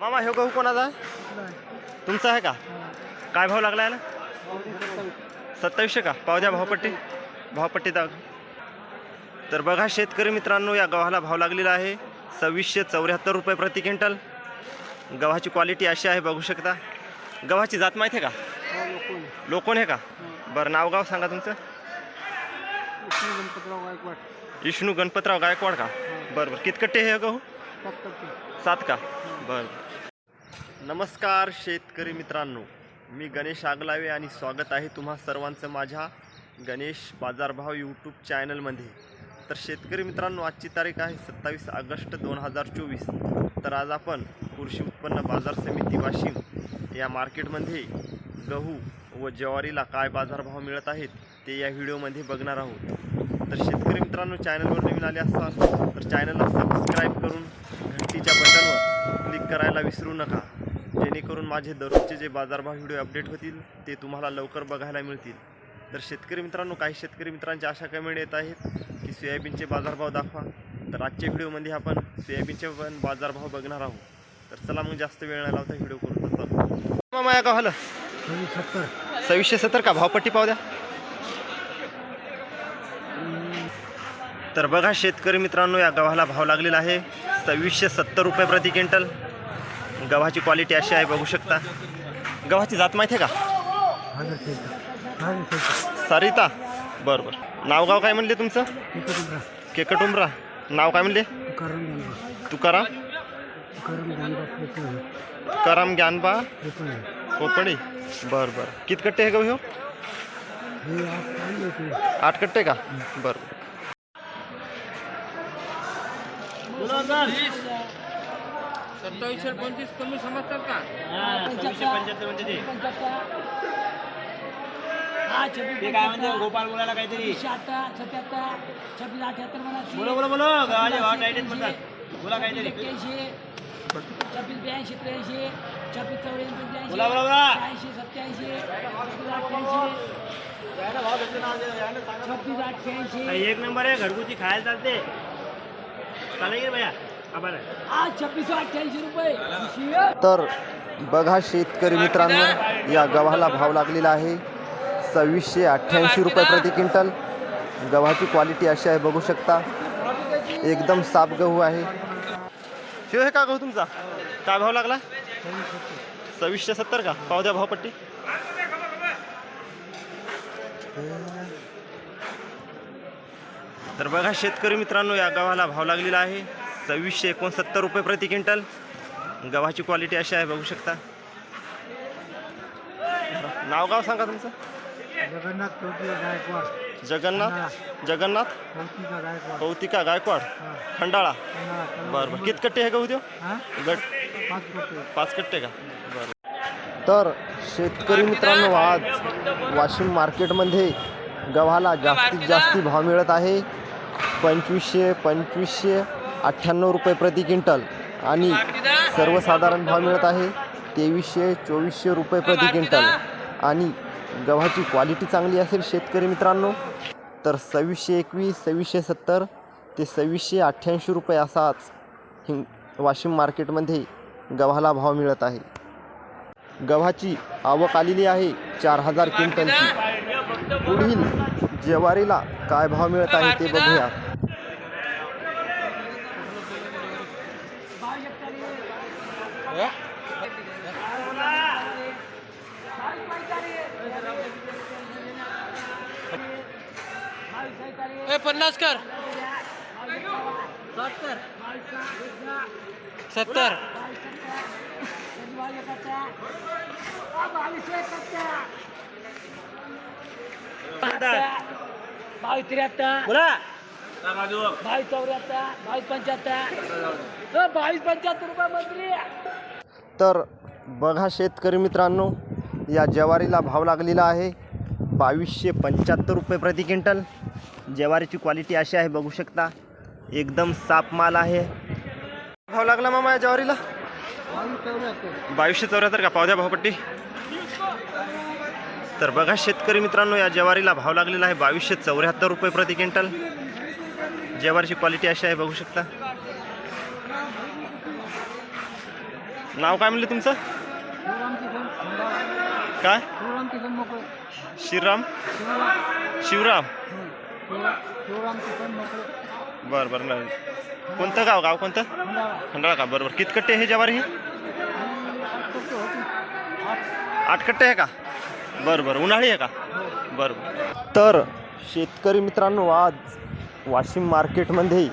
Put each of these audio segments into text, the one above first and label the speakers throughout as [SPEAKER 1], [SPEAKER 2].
[SPEAKER 1] मामा हे गहू कोणाचा? आहे तुमचा आहे का? काय भाव लागला याला? सत्तावीसशे का? पाव द्या भावपट्टी. भावपट्टी दाग तर बघा शेतकरी मित्रांनो या गव्हाला भाव लागलेला आहे सव्वीसशे चौऱ्याहत्तर रुपये प्रति क्विंटल. गव्हाची क्वालिटी अशी आहे बघू शकता. गव्हाची जात माहिती आहे का? लोकोन आहे का? बरं नाव गाव सांगा तुमचं. विष्णू गणपतराव गायकवाड का? बरं बरं. कितकट्टे हे गहू? सात का? बरं. नमस्कार शेतकरी मित्रांनो. मी गणेश आगलावे आणि स्वागत आहे तुम्हा सर्वांचं माझ्या गणेश बाजारभाव यूट्यूब चॅनलमध्ये. तर शेतकरी मित्रांनो आजची तारीख आहे सत्तावीस ऑगस्ट दोन हजार चोवीस. तर आज आपण कृषी उत्पन्न बाजार समिती वाशिम या मार्केटमध्ये गहू व ज्वारीला काय बाजारभाव मिळत आहेत ते या व्हिडिओमध्ये बघणार आहोत. तर शेतकरी मित्रांनो चॅनलवर नवीन आले असाल तर चॅनलला सबस्क्राईब करायला विसरू नका. जेणेकरून माझे दररोजचे जे बाजारभाव व्हिडिओ अपडेट होतील ते तुम्हाला लवकर बघायला मिळतील. तर शेतकरी मित्रांनो काही शेतकरी मित्रांच्या अशा कमेंट येत आहेत की सोयाबीनचे बाजारभाव दाखवा. तर आजच्या व्हिडिओमध्ये आपण सोयाबीनचे पण बाजारभाव बघणार आहोत. तर चला मग जास्त वेळ न लावता व्हिडिओ करू तर माया मामा गावाला सव्वीसशे सत्तर का? भावपट्टी पाव द्या. तर बघा शेतकरी मित्रांनो या गव्हाला भाव लागलेला आहे. सव्वीसशे सत्तर रुपये प्रति क्विंटल. गव्हाची क्वालिटी अशी आहे बघू शकता. गव्हाची जात माहिती आहे का? सरिता. बरं बरं. नाव गाव काय म्हणले तुमचं? केकटुंबरा. नाव काय म्हणले? तुकाराम. तुकाराम ज्ञानबा कोपडी बरं बरं. किती कट्टे आहे गहू? आठ कट्टे का? बरं.
[SPEAKER 2] सत्तावीसशे पंचवीस कमी समजतात का?
[SPEAKER 3] ते. काय म्हणते? गोपाळ बोलायला काहीतरी. बोलो बोलो बोलो. गावाचे भाव टाईट आहेत म्हणतात बोला काहीतरी.
[SPEAKER 4] छब्बीस ब्याऐंशी त्र्याऐंशी छब्बीस चौऱ्याऐंशी पंच्याऐंशी
[SPEAKER 3] बोला बोला बोला.
[SPEAKER 4] ऐंशी सत्याऐंशी छत्तीस अठ्ठ्याऐंशी छत्तीस अठ्ठ्याऐंशी.
[SPEAKER 3] एक नंबर आहे. घरगुती खायला चालते. चालेल की भैया?
[SPEAKER 4] आज छब्बीस अठ्ठ्याऐंशी रुपये.
[SPEAKER 1] तर बघा शेतकरी मित्रांनो या गव्हाला भाव लागलेला आहे. सव्वीसशे अठ्ठ्याऐंशी रुपये प्रति क्विंटल. गव्हाची क्वालिटी अशी आहे बघू शकता. एकदम साफ गहू आहे. शिव आहे का गहू तुमचा? काय भाव लागला? सव्वीसशे सत्तर का? पाव द्या भावपट्टी तर बघा शेतकरी मित्रांनो या गव्हाला भाव लागलेला आहे. सव्वीसशे एकोणसत्तर रुपये प्रति क्विंटल. गव्हाची क्वालिटी अशी आहे बघू शकता. नाव गाव सांगा तुमचं.
[SPEAKER 2] जगन्नाथ गायकवाड.
[SPEAKER 1] जगन्नाथ? जगन्नाथ?
[SPEAKER 2] गायकवाड.
[SPEAKER 1] कौतिका गायकवाड. खंडाळा. बरं बरं. किती कट्टे आहे गहू देऊ गट.
[SPEAKER 2] पाच
[SPEAKER 1] कट्टे का? बरं. तर शेतकरी मित्रांनो आज वाशिम मार्केटमध्ये गव्हाला जास्तीत जास्त भाव मिळत आहे. पंचवीसशे पंचवीसशे अठ्ठ्याण्णव रुपये प्रति क्विंटल. आणि सर्वसाधारण भाव मिळत आहे तेवीसशे चोवीसशे रुपये प्रति क्विंटल. आणि गव्हाची क्वालिटी चांगली असेल शेतकरी मित्रांनो तर सव्वीसशे एकवीस सव्वीसशे सत्तर ते सव्वीसशे अठ्ठ्याऐंशी रुपये असाच हिंग वाशिम मार्केटमध्ये गव्हाला भाव मिळत आहे. गव्हाची आवक आलेली आहे चार हजार क्विंटलची. पुढील ज्वारीला काय भाव मिळत आहे ते बघूया.
[SPEAKER 2] ए पन्नास कर। सत्तर।
[SPEAKER 4] बावीस त्र्याहत्तर।
[SPEAKER 3] बोला।
[SPEAKER 4] बावीस चौऱ्याहत्तर बावीस पंच्याहत्तर। अ, बावीस पंच्याहत्तर रुपये मंत्री।
[SPEAKER 1] तर बघा शेतकरी मित्रांनो या ज्वारीला भाव लागलेला आहे बावीसशे पंच्याहत्तर रुपये प्रति क्विंटल. ज्वारीची क्वालिटी अशी आहे बघू शकता. एकदम साफ माल आहे. भाव लागला मामा या ज्वारीला? बावीसशे चौऱ्याहत्तर का? पावद्या भावपट्टी. तर बघा शेतकरी मित्रांनो या ज्वारीला भाव लागलेला आहे बावीसशे चौऱ्याहत्तर रुपये प्रति क्विंटल. ज्वारीची क्वालिटी अशी आहे बघू शकता. नाव काय म्हणलं तुमचं? काय? श्रीराम
[SPEAKER 2] शिवराम.
[SPEAKER 1] बरं बरं नाही. कोणतं गाव? गाव कोणतं?
[SPEAKER 2] खंडाळा
[SPEAKER 1] का? बरोबर किती कट्टे हे जवारी ही? आठ कट्टे आहे का? बरं बरं. उन्हाळी आहे का? बरं बरं. तर शेतकरी मित्रांनो आज वाशिम मार्केटमध्ये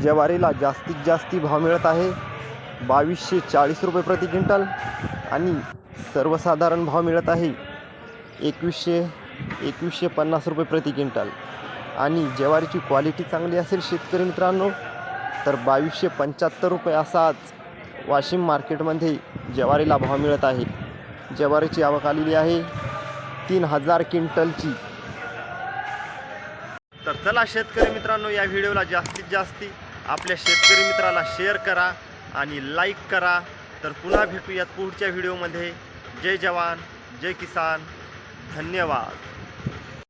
[SPEAKER 1] जवारीला जास्तीत जास्ती भाव मिळत आहे. बावीसशे चाळीस रुपये प्रति क्विंटल आणि सर्वसाधारण भाव मिळत आहे एकवीसशे एकवीसशे पन्नास रुपये प्रति क्विंटल. आणि ज्वारीची क्वालिटी चांगली असेल शेतकरी मित्रांनो तर बावीसशे पंच्याहत्तर रुपये असाच वाशिम मार्केटमध्ये ज्वारीला भाव मिळत आहे. ज्वारीची आवक आलेली आहे तीन हजार क्विंटलची. तर चला शेतकरी मित्रांनो या व्हिडिओला जास्तीत जास्ती आपल्या शेतकरी मित्राला शेअर करा. आणि लाईक करा. तर पुन्हा भेटूयात पुढच्या व्हिडिओमध्ये जय जवान जय किसान. धन्यवाद.